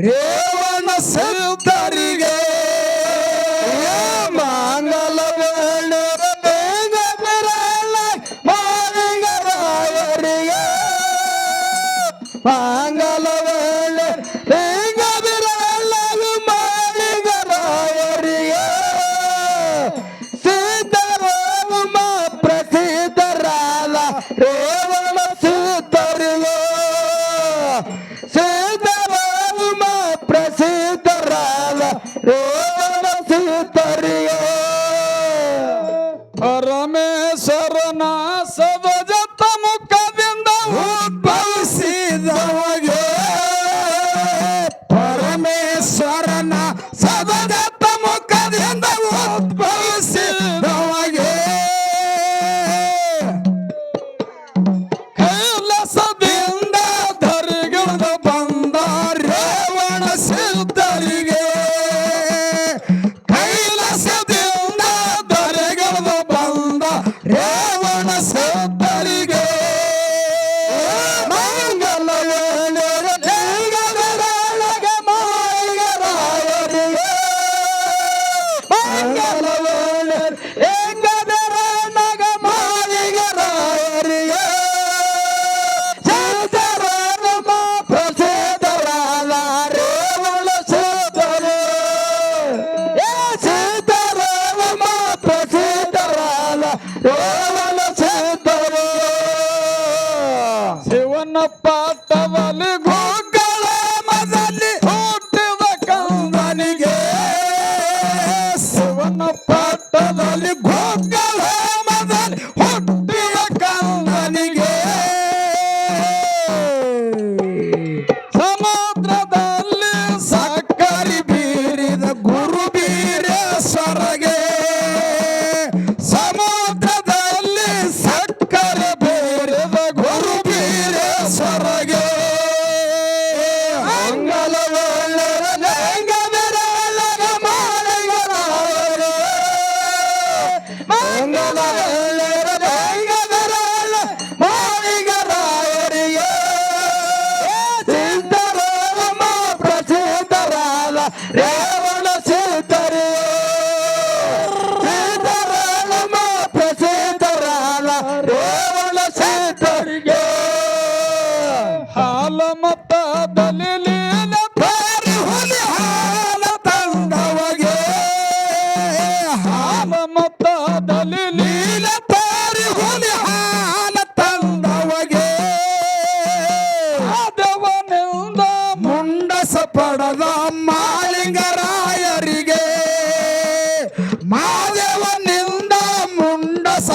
ರೇವಣ ಸಿದ್ಧರಿಗೆ ಮಾಂಗಲ ಮಾವಿಗರಾವರಿಗೆ ಮಾಂಗಲ ಸಿದ್ಧರಾಮ ಪ್ರಸಿದ್ಧರಾಲ ರೇವಣ করমে पावन पातवल घोट ರೇವಣ ಸೀತರು? ಸೀತರಾಮ ಪ್ರಸೀತರಾಮ ರೇವಣ ಸೀತರಿಗೆ. ಹಾಲ ಮತ್ತ ಬಲಿಲಿ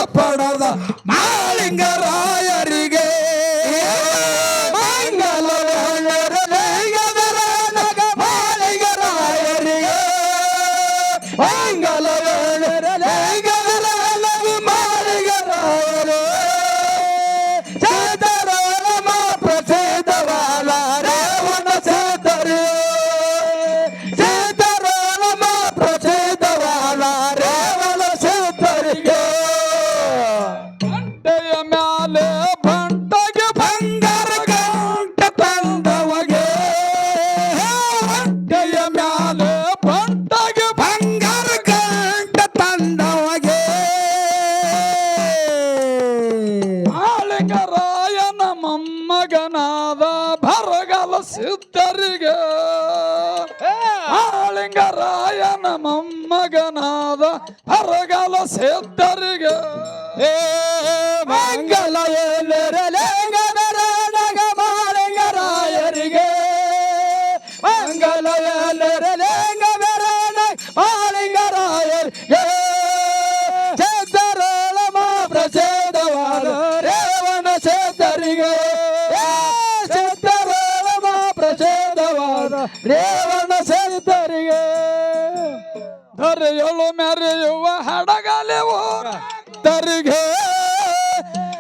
புறப்படாத மாலிங்கரா ಗಯ ಮ್ಯಾಲ ಬಂದಾಗ ಬಂಗಾರ ಗಂಟ ತಂದವಗೆ ಬರಗಲ ಸಿದ್ಧರಿಗೆ. ಆಳಿಂಗರಾಯನ ಮೊಮ್ಮಗನಾದ ಬರಗಲ ಸಿದ್ಧರಿಗೆ. ಏ ಮಂಗಲ ಎಲ್ಲರಲೇ ದೇವಾದ ದೇವನ ಚೇತರಿಗೆ ಚೇತರಣ ಪ್ರಚೇದವಾದ ದೇವನ ಚೇತರಿಗೆ ಧರೆಯಲು ಮೆರೆಯುವ ಹಡಗಲೆವು. ತರಿಗೆ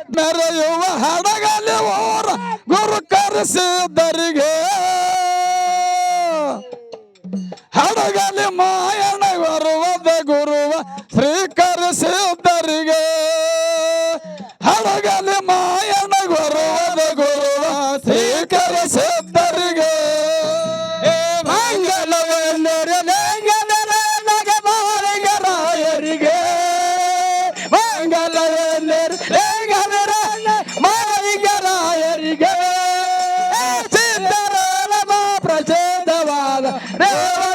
ಮೆರೆಯುವ ಹಡಗಲೆವೋರ ಗುರು ಕರೆಸಿದ್ದರಿಗೆ ಹಡಗಲಿ ಮಾಯಣ ಬರುವದ ಗುರುವ ಶ್ರೀಕ রে